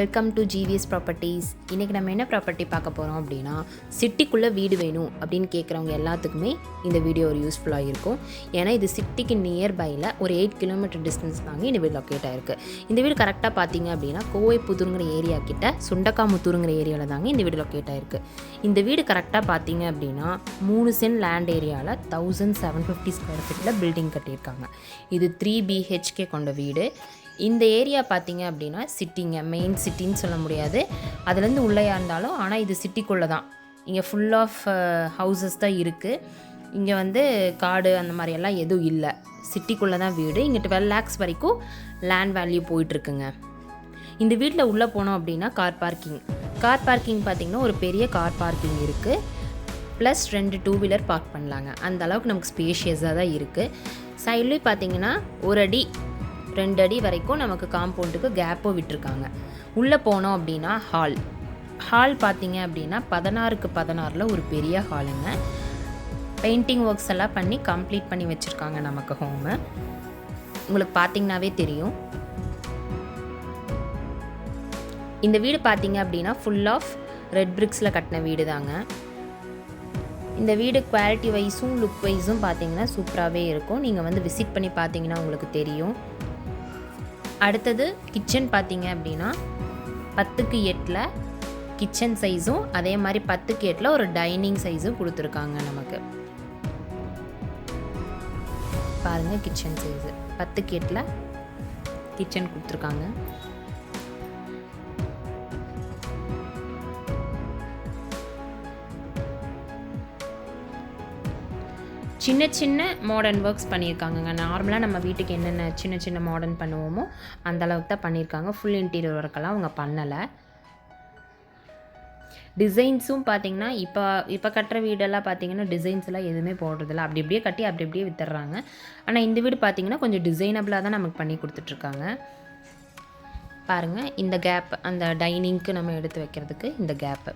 Welcome to GVS properties இன்றைக்கி நம்ம என்ன ப்ராப்பர்ட்டி பார்க்க போகிறோம் அப்படின்னா சிட்டிக்குள்ளே வீடு வேணும் அப்படின்னு கேட்குறவங்க எல்லாத்துக்குமே இந்த வீடியோ ஒரு யூஸ்ஃபுல்லாக இருக்கும். ஏன்னா இது சிட்டிக்கு நியர்பையில் ஒரு எயிட் கிலோமீட்டர் டிஸ்டன்ஸ் தாங்க இந்த வீடு லொக்கேட் ஆகிருக்கு இந்த வீடு கரெக்டாக பார்த்தீங்க அப்படின்னா கோவை புதூருங்கிற ஏரியா கிட்ட சுண்டக்காமுத்தூருங்கிற ஏரியாவில் தாங்க இந்த வீடு லொக்கேட் ஆகிருக்கு இந்த வீடு கரெக்டாக பார்த்தீங்க அப்படின்னா மூணு சென்ட் லேண்ட் ஏரியாவில் தௌசண்ட் செவன் ஃபிஃப்டி ஸ்கொயர் ஃபீட்டில் பில்டிங் கட்டியிருக்காங்க. இது த்ரீ பிஹெச்கே கொண்ட வீடு. இந்த ஏரியா பார்த்தீங்க அப்படின்னா சிட்டிங்க. மெயின் சிட்டின்னு சொல்ல முடியாது. அதுலேருந்து உள்ளேயா இருந்தாலும் ஆனால் இது சிட்டிக்குள்ளே தான். இங்கே ஃபுல் ஆஃப் ஹவுசஸ் தான் இருக்குது இங்கே வந்து காடு அந்த மாதிரியெல்லாம் எதுவும் இல்லை. சிட்டிக்குள்ளே தான் வீடு. இங்கே டுவெல் லேக்ஸ் வரைக்கும் லேண்ட் வேல்யூ போயிட்டுருக்குங்க. இந்த வீட்டில் உள்ளே போனோம் அப்படின்னா கார் பார்க்கிங் கார் பார்க்கிங் பார்த்திங்கன்னா ஒரு பெரிய கார் பார்க்கிங் இருக்குது ப்ளஸ் ரெண்டு டூ வீலர் பார்க் பண்ணலாங்க. அந்த அளவுக்கு நமக்கு ஸ்பேஷியஸாக தான் இருக்குது சைட்லேயும் பார்த்தீங்கன்னா ஒரு அடி ரெண்டு அடி வரைக்கும் நமக்கு காம்பவுண்டுக்கு கேப்பும் விட்டுருக்காங்க. உள்ளே போனோம் அப்படின்னா ஹால் ஹால் பார்த்தீங்க அப்படின்னா பதினாறுக்கு பதினாறில் ஒரு பெரிய ஹாலுங்க பெயிண்டிங் ஒர்க்ஸ் எல்லாம் பண்ணி கம்ப்ளீட் பண்ணி வச்சுருக்காங்க நமக்கு ஹோமு உங்களுக்கு பார்த்தீங்கன்னாவே தெரியும். இந்த வீடு பார்த்தீங்க அப்படின்னா ஃபுல் ஆஃப் ரெட் பிரிக்ஸில் கட்டின வீடு தாங்க இந்த வீடு குவாலிட்டி வைஸும் லுக் வைஸும் பார்த்தீங்கன்னா சூப்பராகவே இருக்கும். நீங்கள் வந்து விசிட் பண்ணி பார்த்தீங்கன்னா உங்களுக்கு தெரியும். அடுத்தது கிச்சன் பார்த்தீங்க அப்படின்னா பத்துக்கு எட்டில் கிச்சன் சைஸும் அதே மாதிரி பத்துக்கு எட்டில் ஒரு டைனிங் சைஸும் கொடுத்துருக்காங்க நமக்கு. பாருங்கள் கிச்சன் சைஸு பத்துக்கு எட்டில் கிச்சன் கொடுத்துருக்காங்க. சின்ன சின்ன மாடர்ன் ஒர்க்ஸ் பண்ணியிருக்காங்கங்க. நார்மலாக நம்ம வீட்டுக்கு என்னென்ன சின்ன சின்ன மாடர்ன் பண்ணுவோமோ அந்த அளவுக்கு தான் பண்ணியிருக்காங்க. ஃபுல் இன்டீரியர் ஒர்க்கெல்லாம் அவங்க பண்ணலை. டிசைன்ஸும் பார்த்தீங்கன்னா இப்போ இப்போ கட்டுற வீடெல்லாம் பார்த்தீங்கன்னா டிசைன்ஸ் எல்லாம் எதுவுமே போடுறதில்ல. அப்படி அப்படியே கட்டி அப்படி அப்படியே வித்துடுறாங்க. ஆனால் இந்த வீடு பார்த்தீங்கன்னா கொஞ்சம் டிசைனபிளாக தான் நமக்கு பண்ணி கொடுத்துட்ருக்காங்க. பாருங்கள் இந்த கேப் அந்த டைனிங்க்கு நம்ம எடுத்து வைக்கிறதுக்கு இந்த கேப்பு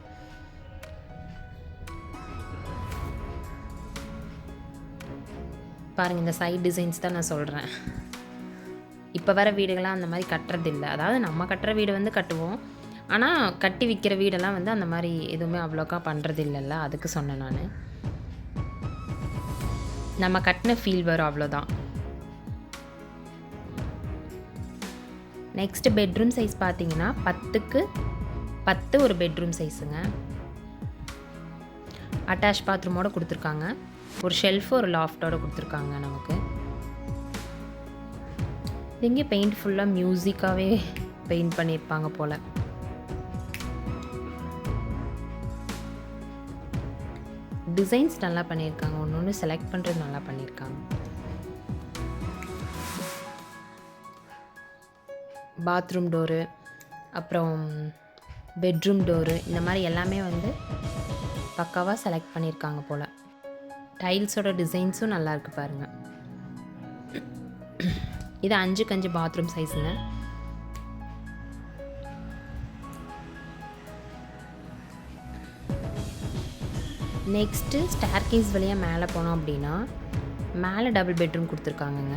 பாருங்கள் இந்த சைட் டிசைன்ஸ் தான் நான் சொல்கிறேன் இப்போ வர வீடுகள்லாம் அந்த மாதிரி கட்டுறதில்ல. அதாவது நம்ம கட்டுற வீடு வந்து கட்டுவோம். ஆனால் கட்டி விற்கிற வீடெல்லாம் வந்து அந்த மாதிரி எதுவுமே அவ்வளோக்கா பண்ணுறது இல்லைல்ல அதுக்கு சொன்னேன் நான். நம்ம கட்டின ஃபீல் வரும் அவ்வளோதான். நெக்ஸ்ட் பெட்ரூம் சைஸ் பார்த்தீங்கன்னா பத்துக்கு பத்து ஒரு பெட்ரூம் சைஸுங்க அட்டாச் பாத்ரூமோடு கொடுத்துருக்காங்க. ஒரு ஷெல்ஃபு ஒரு லாஃப்டோடு கொடுத்துருக்காங்க நமக்கு. இங்கே பெயிண்ட் ஃபுல்லாக மியூசிக்காகவே பெயிண்ட் பண்ணியிருப்பாங்க போல். டிசைன்ஸ் நல்லா பண்ணியிருக்காங்க ஒன்று ஒன்று செலக்ட் பண்ணுறது நல்லா பண்ணியிருக்காங்க பாத்ரூம் டோரு அப்புறம் பெட்ரூம் டோரு இந்த மாதிரி எல்லாமே வந்து பக்காவாக செலக்ட் பண்ணியிருக்காங்க போல். டைல்ஸோட டிசைன்ஸும் நல்லாயிருக்கு பாருங்கள் இது அஞ்சுக்கு அஞ்சு பாத்ரூம் சைஸுங்க. நெக்ஸ்ட்டு ஸ்டார்கேஸ் வழியாக மேலே போனோம் அப்படின்னா மேலே டபுள் பெட்ரூம் கொடுத்துருக்காங்கங்க.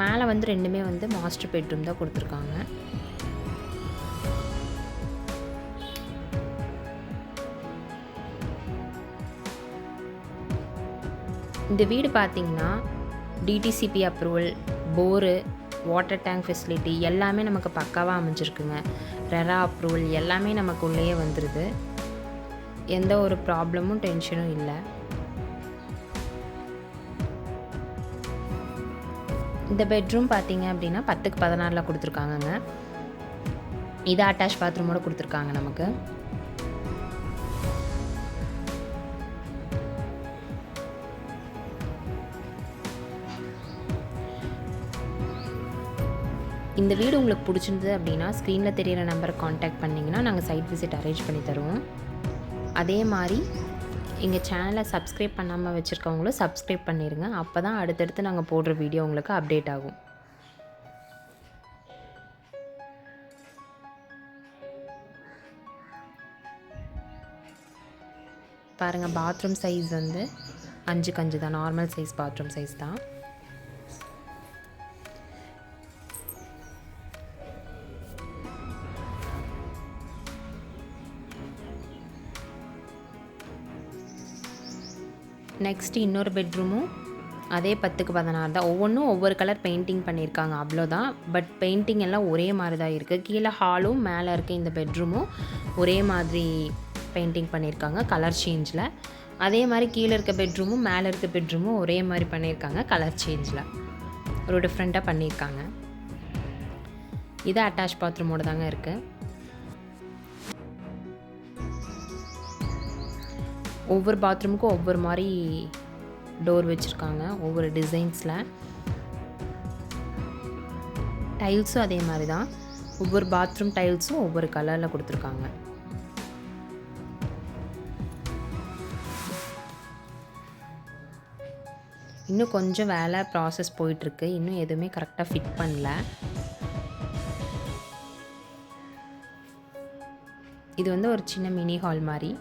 மேலே வந்து ரெண்டுமே வந்து மாஸ்டர் பெட்ரூம் தான் கொடுத்துருக்காங்க. இந்த வீடு பார்த்தீங்கன்னா DTCP approval bore water tank facility எல்லாமே நமக்கு பக்காவாக அமைஞ்சிருக்குங்க. ரெரா அப்ரூவல் எல்லாமே நமக்கு உள்ளேயே வந்துடுது எந்த ஒரு ப்ராப்ளமும் டென்ஷனும் இல்லை. இந்த பெட்ரூம் பார்த்தீங்க அப்படின்னா பத்துக்கு பதினாறில் கொடுத்துருக்காங்கங்க. இது அட்டாச் பாத்ரூமோட கொடுத்துருக்காங்க நமக்கு. இந்த வீடு உங்களுக்கு பிடிச்சிருந்தது அப்படின்னா ஸ்க்ரீனில் தெரியிற நம்பரை காண்டாக்ட் பண்ணிங்கன்னா நாங்கள் சைட் விசிட் அரேஞ்ச் பண்ணி தருவோம். அதே மாதிரி எங்கள் சேனலை சப்ஸ்கிரைப் பண்ணாமல் வச்சுருக்கவங்களும் சப்ஸ்கிரைப் பண்ணிடுங்க அப்போ தான் அடுத்தடுத்து நாங்கள் போடுற வீடியோ உங்களுக்கு அப்டேட் ஆகும். பாருங்கள் பாத்ரூம் சைஸ் வந்து அஞ்சுக்கு அஞ்சு தான். நார்மல் சைஸ் பாத்ரூம் சைஸ் தான். நெக்ஸ்ட் இன்னொரு பெட்ரூமும் அதே பத்துக்கு பதினாறு தான். ஒவ்வொன்றும் ஒவ்வொரு கலர் பெயிண்டிங் பண்ணியிருக்காங்க அவ்வளோதான். பட் பெயிண்டிங் எல்லாம் ஒரே மாதிரி தான் இருக்குது கீழே ஹாலும் மேலே இருக்க இந்த பெட்ரூமும் ஒரே மாதிரி பெயிண்டிங் பண்ணியிருக்காங்க கலர் சேஞ்சில் அதே மாதிரி கீழே இருக்க பெட்ரூமும் மேலே இருக்க பெட்ரூமும் ஒரே மாதிரி பண்ணியிருக்காங்க கலர் சேஞ்சில் ஒரு டிஃப்ரெண்ட்டாக பண்ணியிருக்காங்க. இது அட்டாச் பாத்ரூமோட தாங்க இருக்குது ஒவ்வொரு பாத்ரூமுக்கும் ஒவ்வொரு மாதிரி டோர் வச்சுருக்காங்க ஒவ்வொரு டிசைன்ஸில். டைல்ஸும் அதே மாதிரி தான். ஒவ்வொரு பாத்ரூம் டைல்ஸும் ஒவ்வொரு கலரில் கொடுத்துருக்காங்க. இன்னும் கொஞ்சம் வேலை ப்ராசஸ் போயிட்டுருக்கு. இன்னும் எதுவுமே கரெக்டாக ஃபிட் பண்ணல. இது வந்து ஒரு சின்ன மினி ஹால் மாதிரி.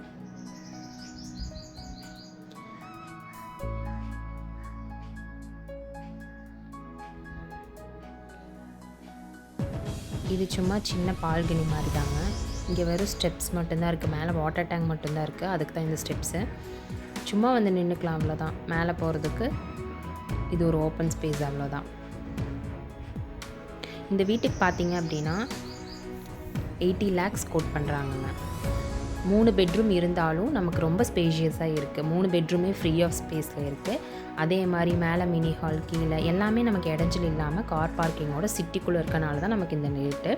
இது சும்மா சின்ன பால்கனி மாதிரி தாங்க இங்கே வெறும் ஸ்டெப்ஸ் மட்டும்தான் இருக்குது மேலே வாட்டர் டேங்க் மட்டும்தான் இருக்குது அதுக்கு தான் இந்த ஸ்டெப்ஸு. சும்மா வந்து நின்றுக்கலாம் அவ்வளோதான். மேலே போகிறதுக்கு இது ஒரு ஓப்பன் ஸ்பேஸ் அவ்வளோதான். இந்த வீட்டுக்கு பார்த்தீங்க அப்படின்னா எயிட்டி லேக்ஸ் கோட் பண்ணுறாங்கங்க மூணு பெட்ரூம் இருந்தாலும் நமக்கு ரொம்ப ஸ்பேஷியஸாக இருக்குது மூணு பெட்ரூமே ஃப்ரீ ஆஃப் ஸ்பேஸில் இருக்குது அதே மாதிரி மேலே மினி ஹால் கீழே எல்லாமே நமக்கு இடைஞ்சல் இல்லாமல் கார் பார்க்கிங்கோட சிட்டிக்குள்ளே இருக்கனால தான் நமக்கு இந்த ரேட்டு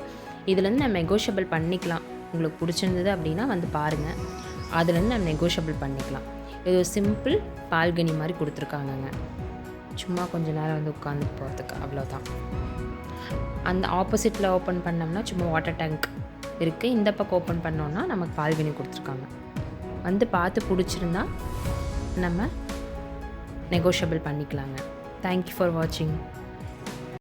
இதுலேருந்து நம்ம நெகோஷியபிள் பண்ணிக்கலாம். உங்களுக்கு பிடிச்சிருந்தது அப்படின்னா வந்து பாருங்கள் அதுலேருந்து நம்ம நெகோஷியபிள் பண்ணிக்கலாம். இது ஒரு சிம்பிள் பால்கனி மாதிரி கொடுத்துருக்காங்கங்க. சும்மா கொஞ்ச நேரம் வந்து உட்காந்து போகிறதுக்கு அவ்வளோதான் அந்த ஆப்போசிட்டில் ஓப்பன் பண்ணோம்னா சும்மா வாட்டர் டேங்க் இருக்குது இந்த பக்கம் ஓப்பன் பண்ணோன்னா நமக்கு பால்வினி கொடுத்துருக்காங்க. வந்து பார்த்து பிடிச்சிருந்தா நம்ம நெகோஷியபிள் பண்ணிக்கலாங்க. தேங்க்யூ ஃபார் வாட்சிங்